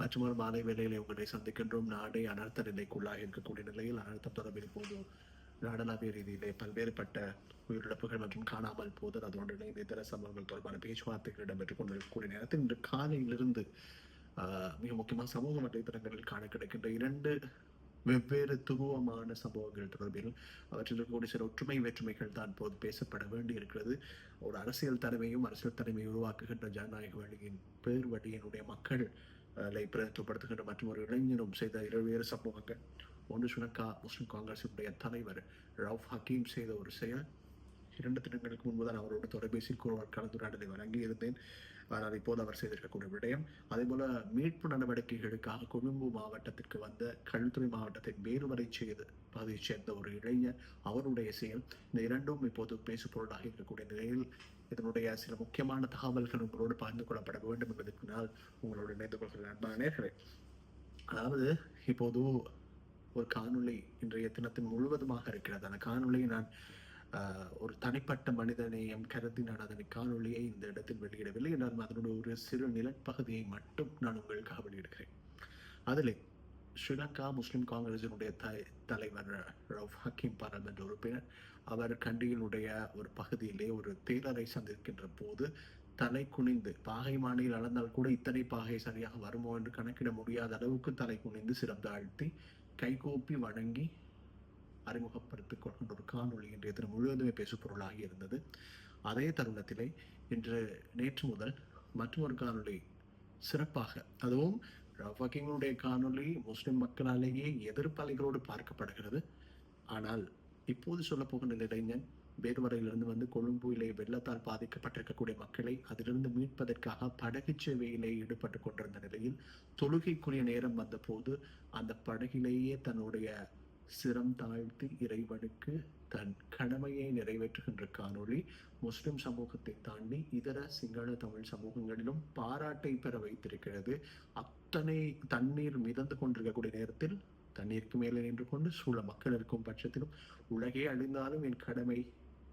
மற்றும் ஒரு மாலை வேளையிலே உங்களை சந்திக்கின்றோம். நாடே அனர்த்த நிலைக்குள்ளாக இருக்கக்கூடிய நிலையில் அனர்த்தம் தொடர்பில் இப்போது நாடளாவிய ரீதியிலே பல்வேறுபட்ட உயிரிழப்புகள் மற்றும் காணாமல் போதல் அதோடு இணைந்த இதர சம்பவங்கள் தொடர்பான பேச்சுவார்த்தைகள் இடம்பெற்றுக் கொண்டிருக்கக்கூடிய நேரத்தில் இன்று காலையிலிருந்து மிக முக்கியமாக சமூக வலைதளங்களில் காண கிடைக்கின்ற இரண்டு வெவ்வேறு துருவமான சம்பவங்கள் தொடர்பில் அவற்றில் இருக்கக்கூடிய சில ஒற்றுமை வேற்றுமைகள் தான் போது பேசப்பட வேண்டி இருக்கிறது ஒரு அரசியல் தலைமையும் அரசியல் தலைமையை உருவாக்குகின்ற ஜனநாயக வழியின் பேர் வழியினுடைய மக்கள் பிரதித்துவப்படுத்துகின்ற மற்றும் ஒரு இளைஞரும் செய்த இருவேறு சம்பவங்கள். ஒன்று சுனக்கா முஸ்லிம் காங்கிரசினுடைய தலைவர் ரவுஃப் ஹக்கீம் செய்த ஒரு செயல். இரண்டு தினங்களுக்கு முன்பு தான் அவரோட தொலைபேசியில் கலந்துரையாடலை வழங்கியிருந்தேன். ஆனால் இப்போது அவர் செய்திருக்கக்கூடிய விடயம் அதேபோல மீட்பு நடவடிக்கைகளுக்காக கொழும்பு மாவட்டத்திற்கு வந்த கல்துறை மாவட்டத்தை மேலுவரை செய்து பகுதியைச் சேர்ந்த ஒரு இளைஞர் அவருடைய செயல். இந்த இரண்டும் இப்போது பேசுபொருளாக இருக்கக்கூடிய நிலையில் இதனுடைய சில முக்கியமான தகவல்கள் உங்களோடு பகிர்ந்து கொள்ளப்பட வேண்டும் என்பதற்கு நான் உங்களோடு இணைந்து கொள்கிறேன். அன்பான நேயர்களே அதாவது இப்போது ஒரு காணொளி இன்றைய தினத்தின் முழுவதுமாக இருக்கிறது அந்த காணொளியை நான் ஒரு தனிப்பட்ட மனிதனையும் கருதி நான் அதனை காணொளியை இந்த இடத்தில் வெளியிடவில்லை. நான் அதனுடைய ஒரு சிறு நிலப்பகுதியை மட்டும் நான் உங்களுக்காக வெளியிடுகிறேன் அதிலே ஸ்ரீலங்கா முஸ்லிம் காங்கிரசினுடைய த தலைவர் ரவ் ஹக்கீம் பாராளுமன்ற உறுப்பினர் அவர் கண்டியினுடைய ஒரு பகுதியிலே ஒரு தேரரை சந்திக்கின்ற போது தலை குனிந்து பாகை மானியில் அளந்தால் கூட இத்தனை பாகை சரியாக வருமோ என்று கணக்கிட முடியாத அளவுக்கு தலை குனிந்து சிரம் தாழ்த்தி கைகோப்பி வணங்கி அறிமுகப்படுத்திக் கொள்கின்ற ஒரு காணொளி இன்றைய தினம் முழுவதுமே பேசுபொருளாகி இருந்தது. அதே தருணத்திலே இன்று நேற்று முதல் மற்றொரு காணொளி சிறப்பாக அதுவும் ரஃபகிங்களுடைய காணொளி முஸ்லிம் மக்களாலேயே எதிர்ப்பாளிகளோடு பார்க்கப்படுகிறது. ஆனால் இப்போது சொல்ல போகின்ற இளைஞன் வேறுவரையிலிருந்து வந்து கொழும்புவிலே வெள்ளத்தால் பாதிக்கப்பட்டிருக்கக்கூடிய மக்களை அதிலிருந்து மீட்பதற்காக படகு சேவையிலே ஈடுபட்டு கொண்டிருந்த நிலையில் தொழுகைக்குரிய நேரம் வந்தபோது அந்த படகிலேயே தன்னுடைய சிரம் தாழ்த்தி இறைவனுக்கு தன் கடமையை நிறைவேற்றுகின்ற காணொளி முஸ்லிம் சமூகத்தை தாண்டி இதர சிங்கள தமிழ் சமூகங்களிலும் பாராட்டை பெற வைத்திருக்கிறது. அத்தனை தண்ணீர் மிதந்து கொண்டிருக்கக்கூடிய நேரத்தில் தண்ணீருக்கு மேலே நின்று கொண்டு சூழ மக்கள் இருக்கும் பட்சத்திலும் உலகே அழிந்தாலும் என் கடமை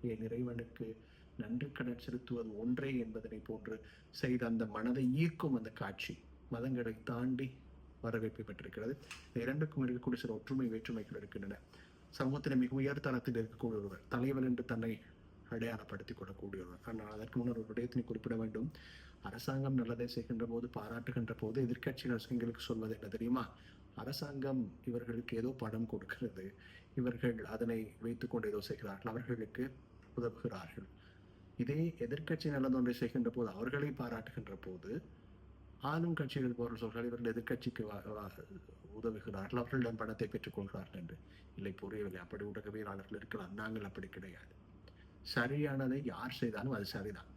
என் இறைவனுக்கு நன்றி கடன் செலுத்துவது ஒன்றே என்பதனை போன்று செய்த அந்த மனதை ஈர்க்கும் அந்த காட்சி மதங்களை தாண்டி வரவேற்பை பெற்றிருக்கிறது. இந்த இரண்டுக்கும் இருக்கக்கூடிய சில ஒற்றுமை வேற்றுமைகள் இருக்கின்றன. சமூகத்தில் மிக உயர்தரத்தில் இருக்கக்கூடிய ஒருவர் தலைவர் என்று தன்னை அடையாளப்படுத்திக் கொள்ளக்கூடியவர் ஆனால் அதற்கு முன்னர் ஒரு விடயத்தினை குறிப்பிட வேண்டும். அரசாங்கம் நல்லதை செய்கின்ற போது பாராட்டுகின்ற போது எதிர்கட்சிகள் எங்களுக்கு சொல்வது என்ன தெரியுமா? அரசாங்கம் இவர்களுக்கு ஏதோ படம் கொடுக்கிறது. இவர்கள் அதனை வைத்துக்கொண்டு ஏதோ செய்கிறார்கள். அவர்களுக்கு உதவுகிறார்கள். இதே எதிர்க்கட்சி நல்லதொன்றை செய்கின்ற போது அவர்களை பாராட்டுகின்ற போது ஆளும் கட்சிகள் போன்ற சொல்கிறார்கள் இவர்கள் எதிர்க்கட்சிக்கு உதவுகிறார்கள் அவர்களிடம் பணத்தை பெற்றுக்கொள்கிறார்கள் என்று. இல்லை புரியவில்லை. அப்படி ஊடகவியலாளர்கள் இருக்கலாம். நாங்கள் அப்படி கிடையாது. சரியானதை யார் செய்தாலும் அது சரிதான்.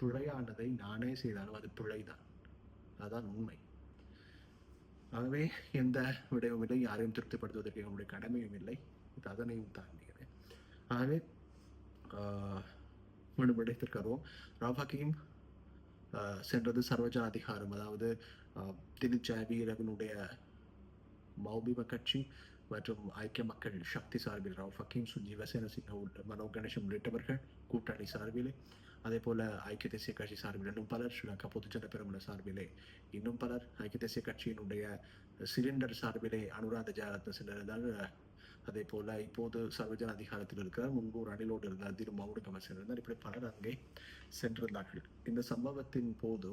பிழையானதை நானே செய்தாலும் அது பிழைதான். அதான் உண்மை. ஆகவே எந்த விடயமும் இல்லை. யாரையும் திருப்திப்படுத்துவதற்கு என்னுடைய கடமையும் இல்லை. இது அதனையும் தாண்டியது. ஆகவே மீண்டும் விடயத்திற்கு வருவோம் ராபாக்கியும் சென்றது சர்வஜனாதிகாரம் அதாவது ஆஹ், திலித் மௌபிம கட்சி மற்றும் ஐக்கிய மக்கள் சக்தி சார்பில் ராவ் ஃபக்கீம் சுஜீவ சேனசிங்க மனோ கணேசன் உள்ளிட்டவர்கள் கூட்டணி சார்பிலே அதே போல ஐக்கிய தேசிய கட்சி சார்பில் இன்னும் பலர் ஸ்ரீலங்கா பொதுஜன பெருமன சார்பிலே இன்னும் பலர் ஐக்கிய தேசிய கட்சியினுடைய சிலிண்டர் சார்பிலே அனுராத ஜாரத்ன சென்றிருந்தால் அதே போல இப்போது சர்வஜன அதிகாரத்தில் இருக்கிறார் முன்பு ஒரு அணிலோடு இருந்தார் திரு மவுடுகம சென்றிருந்தார் இப்படி பலர் அங்கே சென்றிருந்தார்கள். இந்த சம்பவத்தின் போது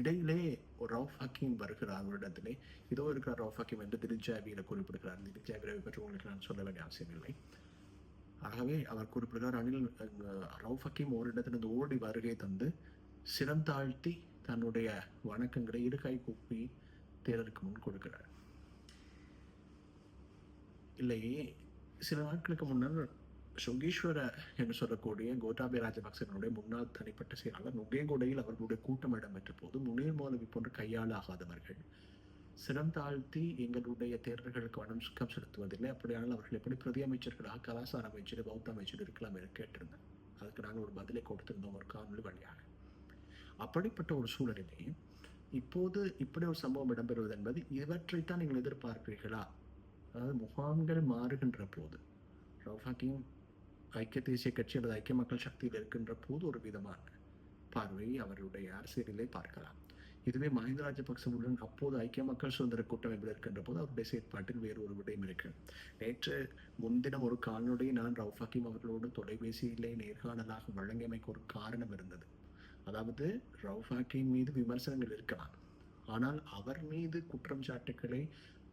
இடையிலே ஒரு ரவுஃப் ஹக்கீம் வருகிறார் அவரிடத்திலே. இதோ இருக்கிற ரவுஃப் ஹக்கீம் என்று திருஜாவியில் குறிப்பிடுகிறார். திருச்சாவியை பற்றி உங்களுக்கு நான் சொல்ல வேண்டிய அவசியமில்லை ஆகவே அவர் குறிப்பிடுகிறார் அணில் ரவுஃப் ஹக்கீம் ஓரிடத்திலிருந்து ஓடி வருகை தந்து சிரம் தாழ்த்தி தன்னுடைய வணக்கங்களை இரு கை கூப்பி தேரருக்கு முன் கொடுக்கிறார். இல்லையே சில நாட்களுக்கு முன்னர் சுகீஸ்வர என்று சொல்லக்கூடிய கோட்டாபய ராஜபக்சனுடைய முன்னாள் தனிப்பட்ட செயலாளர் நுகேகொடையில் அவர்களுடைய கூட்டம் இடம்பெற்ற போது முனீர் மௌலவி போன்ற கையாளாகாதவர்கள் சிரம் தாழ்த்தி எங்களுடைய தேர்தல்களுக்கு வணக்கம் செலுத்துவதில்லை. அப்படியானால் அவர்கள் எப்படி பிரதி அமைச்சர்களாக கலாசார அமைச்சர் பௌத்த அமைச்சர் இருக்கலாம் என்று கேட்டிருந்தேன். அதுக்கு நாங்கள் ஒரு பதிலை கொடுத்திருந்தோம் ஒரு காணொலி வழியாக. அப்படிப்பட்ட ஒரு சூழலிலே இப்போது இப்படி ஒரு சம்பவம் இடம்பெறுவது என்பது இவற்றைத்தான் நீங்கள் எதிர்பார்க்கிறீர்களா அதாவது முகாம்கள் மாறுகின்ற போது ரவுஃபாட்டியும் ஐக்கிய தேசிய கட்சி அல்லது ஐக்கிய மக்கள் சக்தியில் இருக்கின்ற போது ஒரு விதமான பார்வையை அவருடைய அரசியலிலே பார்க்கலாம். இதுவே மஹிந்த ராஜபக்சவுடன் அப்போது ஐக்கிய மக்கள் சுதந்திர கூட்டமைப்பில் இருக்கின்ற போது அவருடைய செயற்பாட்டில் வேறு ஒரு விடயம் இருக்கு. நேற்று முன்தினம் ஒரு கால்நடை நான் ரவுஃப் ஹக்கீம் அவர்களோடு தொலைபேசியிலே நேர்காணலாக வழங்கியமைக்கு ஒரு காரணம் இருந்தது. அதாவது ரவுஃப் ஹக்கீம் மீது விமர்சனங்கள் இருக்கலாம். ஆனால் அவர் மீது குற்றம் சாட்டுக்களை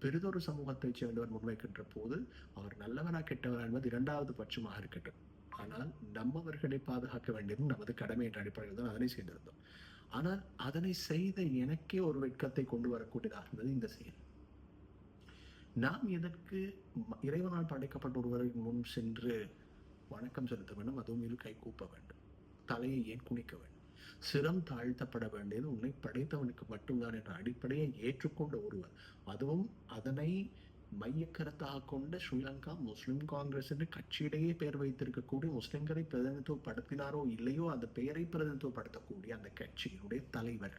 பெரிதொரு சமூகத்தைச் சேர்ந்தவர் முன்வைக்கின்ற போது அவர் நல்லவனா கெட்டவரா என்பது இரண்டாவது பட்சமாக இருக்கட்டும். ஆனால் நம்மவர்களை பாதுகாக்க வேண்டியது நமது கடமை என்ற அடிப்படையில் தான் அதனை செய்திருந்தோம். ஆனால் அதனை செய்த எனக்கே ஒரு வெட்கத்தை கொண்டு வரக்கூடியதாக இருந்தது இந்த செயல். நாம் எதற்கு இறைவனால் படைக்கப்பட்ட ஒருவரின் முன் சென்று வணக்கம் செலுத்த வேண்டும்? அதுவும் கை கூப்ப வேண்டும். தலையை ஏன் குனிக்க வேண்டும்? சிரம் தாழ்த்தப்பட வேண்டியது உன்னை படைத்தவனுக்கு மட்டும்தான் என்ற அடிப்படையை ஏற்றுக்கொண்ட ஒருவர் அதுவும் அதனை மையக்கருத்தாக கொண்ட ஸ்ரீலங்கா முஸ்லிம் காங்கிரஸ் என்று கட்சியிலேயே பெயர் வைத்திருக்கக்கூடிய முஸ்லிம்களை பிரதிநிதித்துவப்படுத்தினாரோ இல்லையோ அந்த பெயரை பிரதிநிதித்துவப்படுத்தக்கூடிய அந்த கட்சியினுடைய தலைவர்.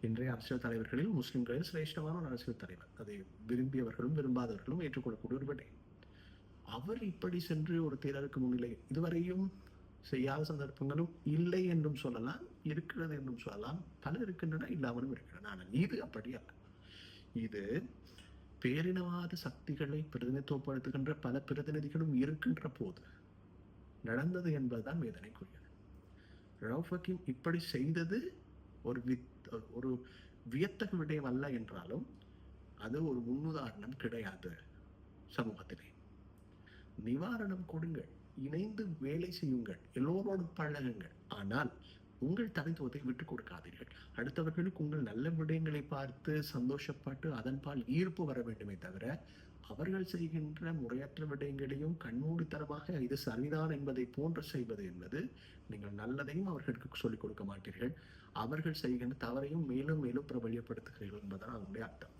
இன்றைய அரசியல் தலைவர்களில் முஸ்லிம்களில் சிரேஷ்டமான ஒரு அரசியல் தலைவர். அதை விரும்பியவர்களும் விரும்பாதவர்களும் ஏற்றுக்கொள்ளக்கூடிய ஒரு விடை. அவர் இப்படி சென்று ஒரு தேர்தலுக்கு முன்னிலை இதுவரையும் செய்யாத சந்தர்ப்பங்களும் இல்லை என்றும் சொல்லலாம் இருக்கிறது என்றும் சொல்லலாம். பல இருக்கின்றன இல்லாமலும் இருக்கின்றன. ஆனால் இது அப்படி அல்ல இது பேரினவாத சக்திகளை பிரதிநிதித்துவப்படுத்துகின்ற பல பிரதிநிதிகளும் இருக்கின்ற போது நடந்தது என்பதுதான் வேதனைக்குரியது. ரவுஃபக்கிம் இப்படி செய்தது ஒரு வித் ஒரு வியத்தக விடயம் அல்ல என்றாலும் அது ஒரு முன்னுதாரணம் கிடையாது சமூகத்திலே. நிவாரணம் கொடுங்கள். இணைந்து வேலை செய்யுங்கள். எல்லோரோடும் பழகுங்கள். ஆனால் உங்கள் தனித்துவத்தை விட்டுக் கொடுக்காதீர்கள். அடுத்தவர்களுக்கு உங்கள் நல்ல விடயங்களை பார்த்து சந்தோஷப்பட்டு அதன்பால் ஈர்ப்பு வர வேண்டுமே தவிர அவர்கள் செய்கின்ற முறையற்ற விடயங்களையும் கண்மூடித்தனமாக இது சரிதான் என்பதை போன்று செய்வது என்பது நீங்கள் நல்லதையும் அவர்களுக்கு சொல்லிக் கொடுக்க மாட்டீர்கள். அவர்கள் செய்கின்ற தவறையும் மேலும் மேலும் பிரபல்யப்படுத்துகிறீர்கள் என்பதுதான் அதனுடைய அர்த்தம்.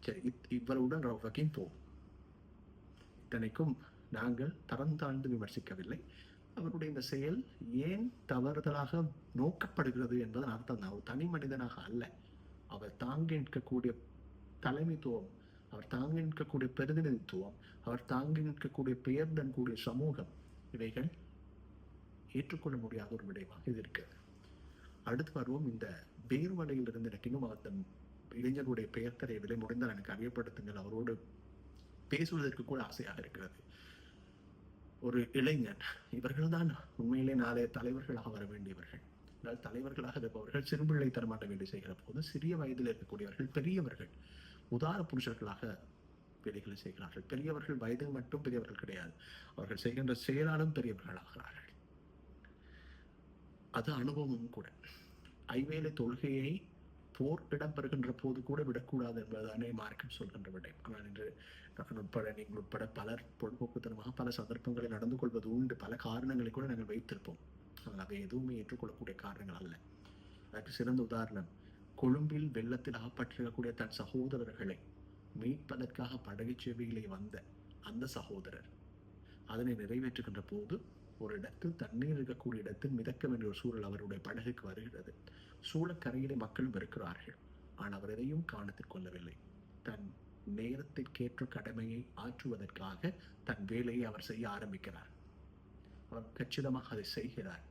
சரி இத்- இவருடன் ரவுஃப் போகும் இத்தனைக்கும் நாங்கள் தரம் தாழ்ந்து விமர்சிக்கவில்லை. அவருடைய இந்த செயல் ஏன் தவறுதலாக நோக்கப்படுகிறது என்பதன் அர்த்தம் தான் அவர் தனி மனிதனாக அல்ல. அவர் தாங்கி நிற்கக்கூடிய தலைமைத்துவம் அவர் தாங்கி நிற்கக்கூடிய பிரதிநிதித்துவம் அவர் தாங்கி நிற்கக்கூடிய பெயர்தன் கூடிய சமூகம் இவைகள் ஏற்றுக்கொள்ள முடியாத ஒரு விடயமாக இது இருக்கிறது. அடுத்து வருவோம். இந்த பேர்வலையில் இருந்து எனக்கு இன்னும் அந்த இளைஞருடைய பெயர் விலை முடிந்தால் எனக்கு அறியப்படுத்துங்கள். அவரோடு பேசுவதற்கு கூட ஆசையாக இருக்கிறது. ஒரு இளைஞன். இவர்கள்தான் உண்மையிலே நாளைய தலைவர்களாக வர வேண்டியவர்கள். ஆனால் தலைவர்களாக இருப்பவர்கள் சிறுபிள்ளை தரமாட்ட வேண்டி செய்கிற போது சிறிய வயதில் இருக்கக்கூடியவர்கள் பெரியவர்கள் உதார புருஷர்களாக வேலைகளை செய்கிறார்கள். பெரியவர்கள் வயதில் மட்டும் பெரியவர்கள் கிடையாது. அவர்கள் செய்கின்ற செயலாலும் பெரியவர்களாகிறார்கள். அது அனுபவமும் கூட. ஐவேளை தொழுகையை போர் இடம்பெறுகின்ற போது கூட விடக்கூடாது என்பதுதானே மார்க்கம் சொல்கின்ற விடை. ஆனால் இன்று நான் உட்பட நீங்கள் உட்பட பலர் பொழுதுபோக்குத்தனமாக பல சந்தர்ப்பங்களில் நடந்து கொள்வது உண்டு. பல காரணங்களை கூட நாங்கள் வைத்திருப்போம். ஆனால் அதை எதுவுமே ஏற்றுக்கொள்ளக்கூடிய காரணங்கள் அல்ல. அதற்கு சிறந்த உதாரணம் கொழும்பில் வெள்ளத்தில் அகப்பட்டிருக்கக்கூடிய தன் சகோதரர்களை மீட்பதற்காக படகு சேவையிலே வந்த அந்த சகோதரர். அதனை நிறைவேற்றுகின்ற போது ஒரு இடத்தில் தண்ணீர் இருக்கக்கூடிய இடத்தில் மிதக்க வேண்டிய ஒரு சூழல் அவருடைய படகுக்கு வருகிறது. சூழக்கரையிலே மக்களும் இருக்கிறார்கள். ஆனால் அவர் எதையும் கவனத்தில் கொள்ளவில்லை. தன் நேரத்திற்கேற்ற கடமையை ஆற்றுவதற்காக தன் வேலையை அவர் செய்ய ஆரம்பிக்கிறார். அவர் கச்சிதமாக அதை செய்கிறார்.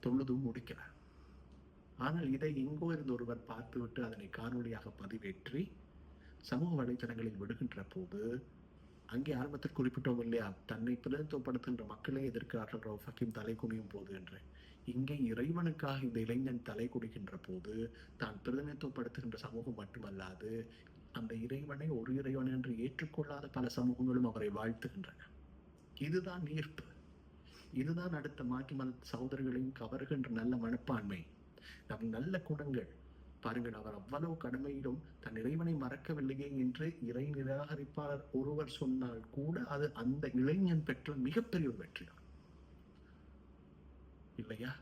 தொழுதும் முடிக்கிறார். ஆனால் இதை எங்கோ இருந்து ஒருவர் பார்த்துவிட்டு அதனை காணொளியாக பதிவேற்றி சமூக வலைத்தளங்களில் விடுகின்ற போது அங்கே ஆரம்பத்தில் குறிப்பிட்டோம் இல்லையா? தன்னை பிரதித்துவப்படுத்துகின்ற மக்களே எதிர்க்கிறார்கள் ரவுஃப் தலை குனியும் போது என்று. இங்கே இறைவனுக்காக இந்த இளைஞன் தலை குடிக்கின்ற போது தான் பிரதிநிதித்துவப்படுத்துகின்ற சமூகம் மட்டுமல்லாது அந்த இறைவனை ஒரு இறைவன் என்று ஏற்றுக்கொள்ளாத பல சமூகங்களும் அவரை வாழ்த்துகின்றன. இதுதான் ஈர்ப்பு. இதுதான் அடுத்த மாற்று மத சகோதரர்களையும் கவர்கின்ற நல்ல மனப்பான்மை. நம் நல்ல குணங்கள் பாருங்கள் அவர் அவ்வளவு கடமையிலும் தன் இறைவனை மறக்கவில்லையே என்று இறை நிராகரிப்பாளர் ஒருவர் சொன்னால் கூட அது அந்த இளைஞன் பெற்ற மிகப்பெரிய ஒரு வெற்றிதான் இல்லையா?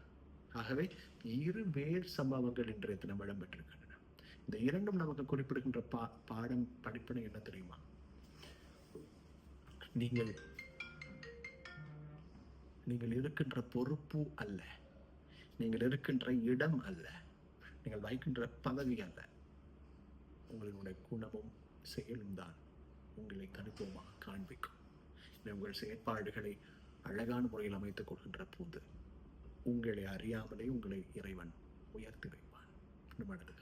ஆகவே இரு வேர் சம்பவங்கள் இன்றைய தினம் இடம்பெற்றிருக்கின்றன. இந்த இரண்டும் நமக்கு குறிப்பிடுகின்ற பா பாடம் படிப்பினை என்ன தெரியுமா? நீங்கள் நீங்கள் இருக்கின்ற பொறுப்பு அல்ல. நீங்கள் இருக்கின்ற இடம் அல்ல. நீங்கள் வகிக்கின்ற பதவி அல்ல. உங்களுடைய குணமும் செயலும் தான் உங்களை தனித்துவமாக காண்பிக்கும். உங்கள் செயற்பாடுகளை அழகான முறையில் அமைத்துக் கொள்கின்ற போது உங்களை அறியாமலே உங்களை இறைவன் உயர்த்தி வைப்பான். நம்ம அடுத்த